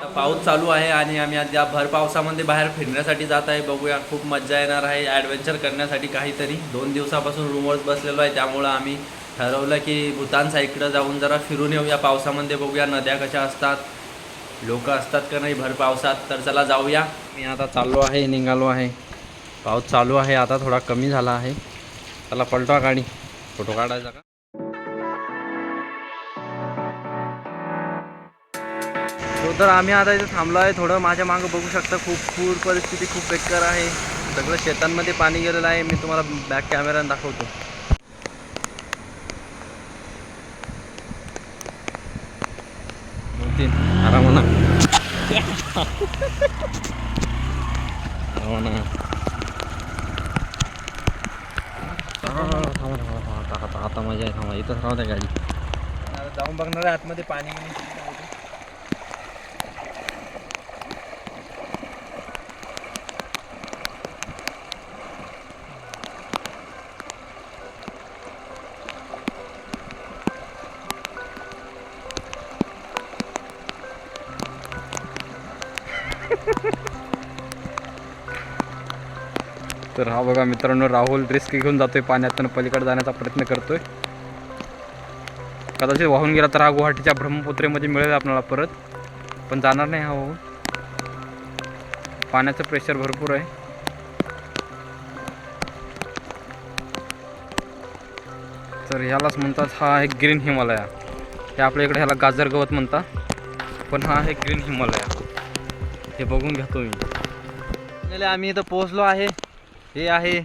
आता पाऊस चालू आहे आणि आम्ही आज या भर पावसामध्ये बाहेर फिरण्यासाठी जात आहे. बघूया खूप मज्जा येणार आहे ॲडव्हेंचर करण्यासाठी काहीतरी. दोन दिवसापासून रूमवरच बसलेलो आहे त्यामुळं आम्ही ठरवलं की भूतान साईडकडं जाऊन जरा फिरून येऊया पावसामध्ये. बघूया नद्या कशा असतात लोक असतात का नाही भर पावसात. तर चला जाऊया. मी आता चाललो आहे निघालो आहे. पाऊस चालू आहे आता थोडा कमी झाला आहे. चला पलटवा गाडी. फोटो काढायचा का? तर आम्ही आता इथे थांबलो आहे थोडं माझ्या मागं बघू शकता. खूप पूर परिस्थिती खूप बेकार आहे. सगळं शेतांमध्ये पाणी गेलेलं आहे. मी तुम्हाला बॅक कॅमेऱ्यानं दाखवतो. तीन आरामाना. आता आता मजा आहे. थांबा इथंच राहू द्या गाडी. जाऊन बघणार आहे. आतमध्ये पाणी तर हा बघा मित्रांनो राहुल रिस्क घेऊन जातोय पाण्यातून पलीकडे जाण्याचा प्रयत्न करतोय. कदाचित वाहून गेला तर हा गुवाहाटीच्या ब्रह्मपुत्रेमध्ये मिळेल आपल्याला परत. पण जाणार नाही हा वाहून. पाण्याचं प्रेशर भरपूर आहे. तर ह्यालाच म्हणतात हा आहे ग्रीन हिमालया. हे आपल्या इकडे ह्याला गाजर गवत म्हणतात. पण हा आहे ग्रीन हिमालया. हे बघून घेतो मी आम्ही इथं पोहोचलो आहे. हे आहे.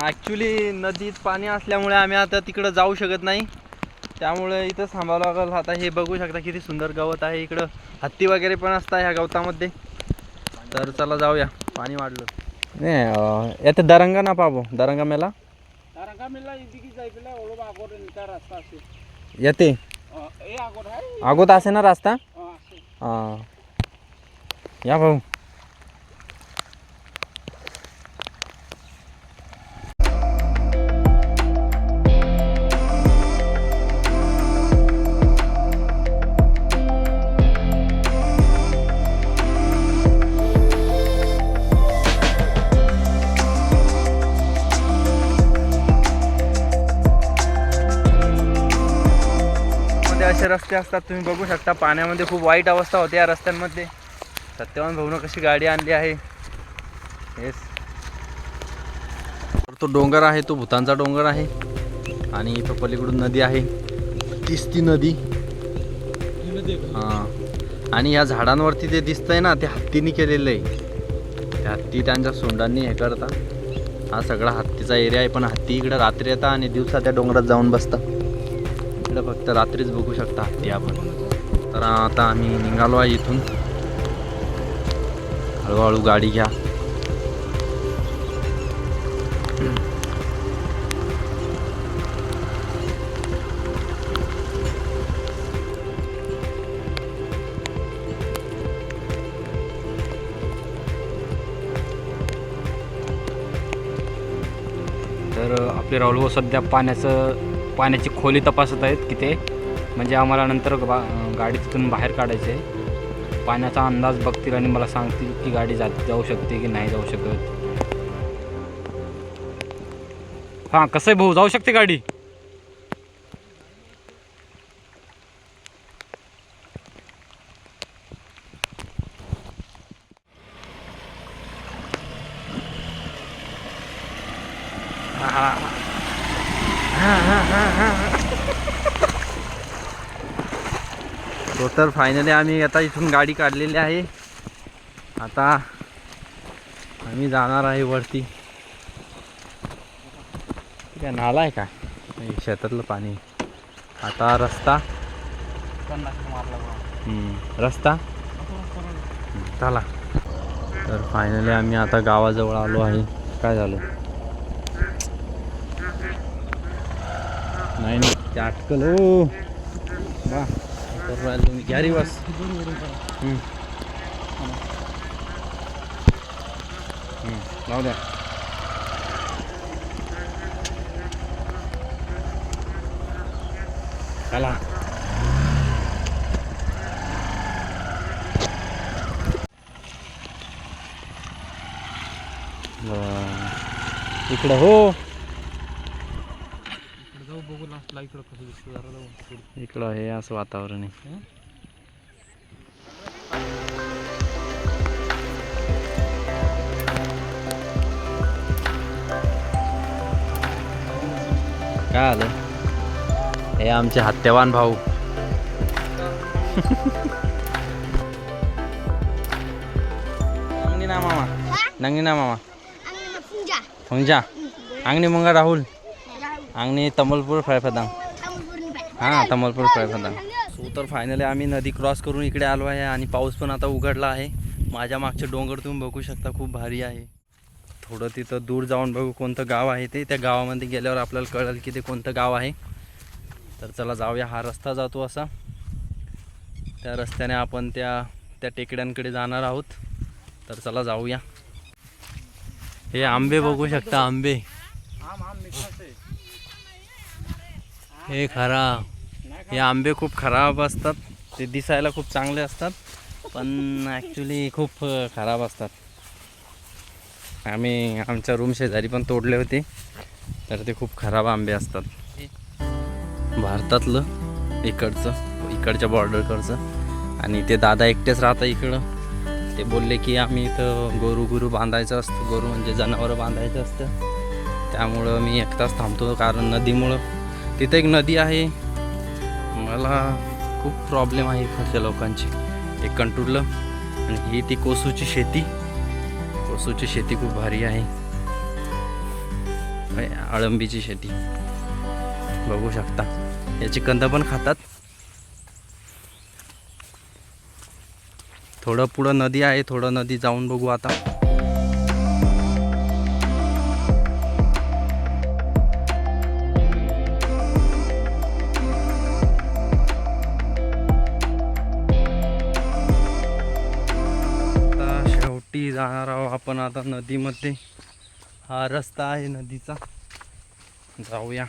ॲक्च्युली नदीत पाणी असल्यामुळे आम्ही आता तिकडं जाऊ शकत नाही. त्यामुळे इथं थांबावं लागेल. आता हे बघू शकता किती सुंदर गवत आहे. इकडं हत्ती वगैरे पण असता ह्या गवतामध्ये. तर चला जाऊया. पाणी वाढलं. नाही येते दरंगा ना पाबो. दरंगा मेला? येते. अगोद असे ना रस्ता? हा. या भाऊ. असे रस्ते असतात तुम्ही बघू शकता. पाण्यामध्ये खूप वाईट अवस्था होते या रस्त्यांमध्ये. सत्यवान भाऊनं कशी गाडी आणली आहे. येस. तो डोंगर आहे तो भूतानचा डोंगर आहे. आणि इथं पलीकडून नदी आहे. तिस्ती नदी. हां. आणि या झाडांवरती ते दिसतंय ना ते हत्तीने केलेलं आहे ते हत्ती त्यांच्या सोंडांनी हे करता. हा सगळा हत्तीचा एरिया आहे पण हत्ती इकडं रात्री येतात आणि दिवसा त्या डोंगरात जाऊन बसतात. इकडं फक्त रात्रीच बघू शकता. हत्ती आपण तर आता आम्ही निघालो आहे इथून. हळूहळू गाडी घ्या. तर आपले राहुल सध्या पाण्याचं पाण्याची खोली तपासत आहेत की ते. म्हणजे आम्हाला नंतर बा गाडी तिथून बाहेर काढायचे. आहे पाण्याचा अंदाज बघतील आणि मला सांगतील की गाडी जात जाऊ शकते की नाही जाऊ शकत. हां कसं आहे भाऊ? जाऊ शकते गाडी? तो तर फायनली आम्ही आता इथून गाडी काढलेली आहे. आता आम्ही जाणार आहे वरती. ठीक आहे नाला आहे का? शेतातलं पाणी. आता रस्ता. रस्ता? चला. तर फायनली आम्ही आता गावाजवळ आलो आहे. काय झालं? नाही नाही ते अटकल. हो बा. राहिले तुम्ही घ्या रिवास लावू द्या. चला. इकडं हो. इकडं कसं दिसतं जरा जाऊ इकडं हे असं वातावरण आहे काय आलं हे आमचे हत्यावान भाऊ नंगनी ना मामा नंगनी ना मामा हुंजा आंगणी मुंगा राहुल आंगणी तमलपूर फळफदांग हां तमलपूर फळफदांग सो तर फायनली आम्ही नदी क्रॉस करून इकडे आलो आहे आणि पाऊस पण आता उघडला आहे. माझ्या मागचे डोंगर तुम्ही बघू शकता खूप भारी आहे. थोडं तिथं दूर जाऊन बघू कोणतं गाव आहे ते. त्या गावामध्ये गेल्यावर आपल्याला कळेल की ते कोणतं गाव आहे. तर चला जाऊया. हा रस्ता जातो असा. त्या रस्त्याने आपण त्या त्या टेकड्यांकडे जाणार आहोत. तर चला जाऊया. हे आंबे बघू शकता आंबे. हे खरा. हे आंबे खूप खराब असतात. ते दिसायला खूप चांगले असतात पण ॲक्च्युली खूप खराब असतात. आम्ही आमच्या रूम शेजारी पण तोडले होते तर ते खूप खराब आंबे असतात. भारतातलं इकडचं इकडच्या बॉर्डरकडचं आणि ते दादा एकटेच राहतात इकडं. ते बोलले की आम्ही इथं गोरू गुरु बांधायचं असतं. गोरू म्हणजे जनावरं बांधायचं असतं. त्यामुळं मी एकटाच थांबतो कारण नदीमुळं तिथे एक नदी आहे. मला खूप प्रॉब्लेम आहे इकडच्या लोकांची. एक कंटुरलं. आणि ही ती कोसूची शेती. कोसूची शेती खूप भारी आहे. अळंबीची शेती. बघू शकता. याची कंद पण खातात. थोडं पुढं नदी आहे. थोडं नदी जाऊन बघू आता. आपण आता नदीमध्ये हा रस्ता आहे नदीचा. जाऊया.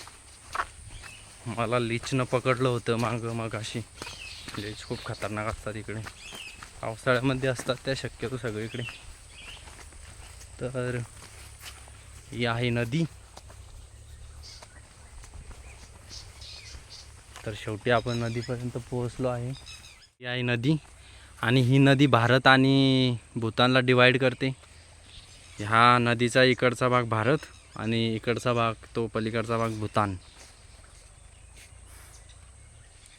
मला लिचनं पकडलं होतं मागं मग अशी लीच खूप खतरनाक असतात इकडे. पावसाळ्यामध्ये असतात त्या शक्यतो सगळीकडे. तर ही आहे नदी. तर शेवटी आपण नदीपर्यंत पोहोचलो आहे. ही आहे नदी. आणि ही नदी भारत आणि भूतानला डिवाईड करते. ह्या नदीचा इकडचा भाग भारत आणि इकडचा भाग तो पलीकडचा भाग भूतान.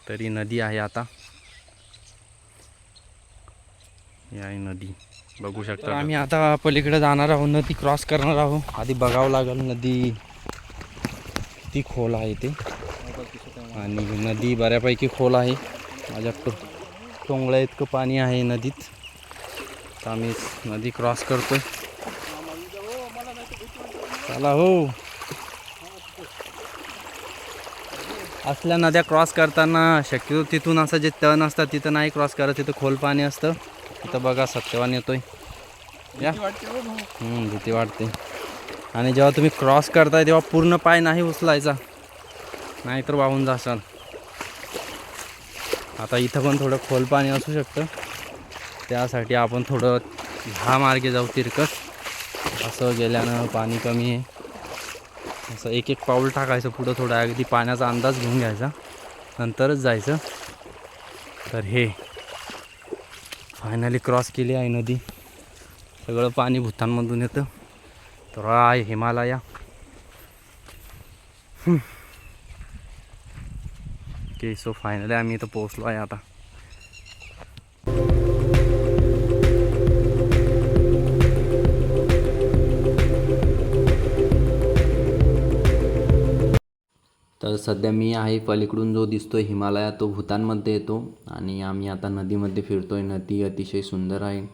तरी नदी आहे आता. आहे नदी. बघू शकता आम्ही आता पलीकडे जाणार आहोत नदी क्रॉस करणार आहोत. आधी बघावं लागेल नदी ती खोल आहे ते. आणि नदी बऱ्यापैकी खोल आहे. माझ्या टोंगळ्या इतकं पाणी आहे नदीत. तर आम्ही नदी क्रॉस करतोय. चला हो. असल्या नद्या क्रॉस करताना शक्यतो तिथून असं जे तण असतात तिथं नाही क्रॉस करत तिथं खोल पाणी असतं. तिथं बघा सत्यवान येतोय. या. भीती वाटते. आणि जेव्हा तुम्ही क्रॉस करताय तेव्हा पूर्ण पाय नाही उचलायचा. नाहीतर वाहून जाशाल आता इथं पण थोडं खोल पाणी असू शकतं. त्यासाठी आपण थोडं ह्या मार्गे जाऊ तिरकस असं गेल्यानं पाणी कमी आहे. असं एक एक पाऊल टाकायचं पुढं थोडं अगदी पाण्याचा अंदाज घेऊन घ्यायचा. नंतरच जायचं. तर हे फायनली क्रॉस केली आहे नदी. सगळं पाणी भूतानमधून येतं. तर हा आहे हिमालया ओके सो फायनली आम्ही इथं पोहोचलो आहे आता. तर सध्या मी आहे पलीकडून जो दिसतोय हिमालया तो भूतानमध्ये येतो. आणि आम्ही आता नदीमध्ये फिरतोय. नदी अतिशय सुंदर आहे.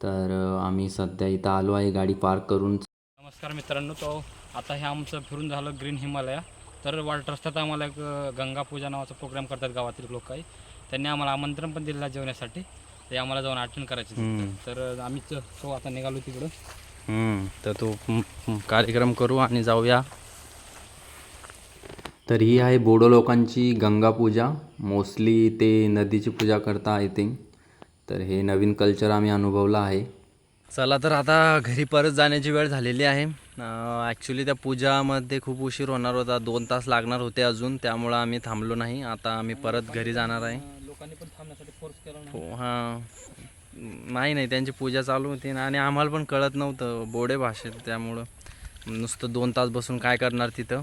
तर आम्ही सध्या इथं आलो आहे. गाडी पार्क करून. नमस्कार मित्रांनो. तो आता हे आमचं फिरून झालं ग्रीन हिमालया. तर वाट रस्त्यात आम्हाला एक गंगा पूजा नावाचा प्रोग्राम करतात गावातील लोक काही त्यांनी आम्हाला आमंत्रण पण दिलेलं आहे जेवण्यासाठी. ते आम्हाला जाऊन अटेंड करायचे. तर आम्ही तो आता निघालो तिकडं. तर तो कार्यक्रम करू आणि जाऊया. तर ही आहे बोडो लोकांची गंगा पूजा. मोस्टली ते नदीची पूजा करता आय थिंक तर हे नवीन कल्चर आम्ही अनुभवलं आहे. चला तर आता घरी परत जाण्याची वेळ झालेली आहे. ॲक्च्युली त्या पूजामध्ये खूप उशीर होणार होता. दोन तास लागणार होते अजून. त्यामुळं आम्ही थांबलो नाही. आता आम्ही परत घरी जाणार आहे. लोकांनी पण थांबण्यासाठी फोर्स केला हो हां. नाही नाही. त्यांची पूजा चालू होती ना आणि आम्हाला पण कळत नव्हतं बोडे भाषेत. त्यामुळं नुसतं दोन तास बसून काय करणार तिथं.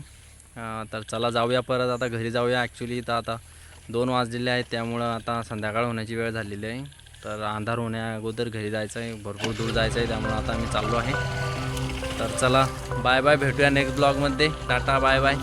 तर चला जाऊया परत. आता घरी जाऊया ॲक्च्युली तर आता दोन वाजलेले आहेत त्यामुळं आता संध्याकाळ होण्याची वेळ झालेली आहे. तर अंधार होण्या अगोदर घरी जायचं आहे भरपूर दूर जायचं आहे त्यामुळं आता आम्ही चाललो आहे. तर चला बाय बाय भेटूया नेक्स्ट ब्लॉगमध्ये टाटा बाय बाय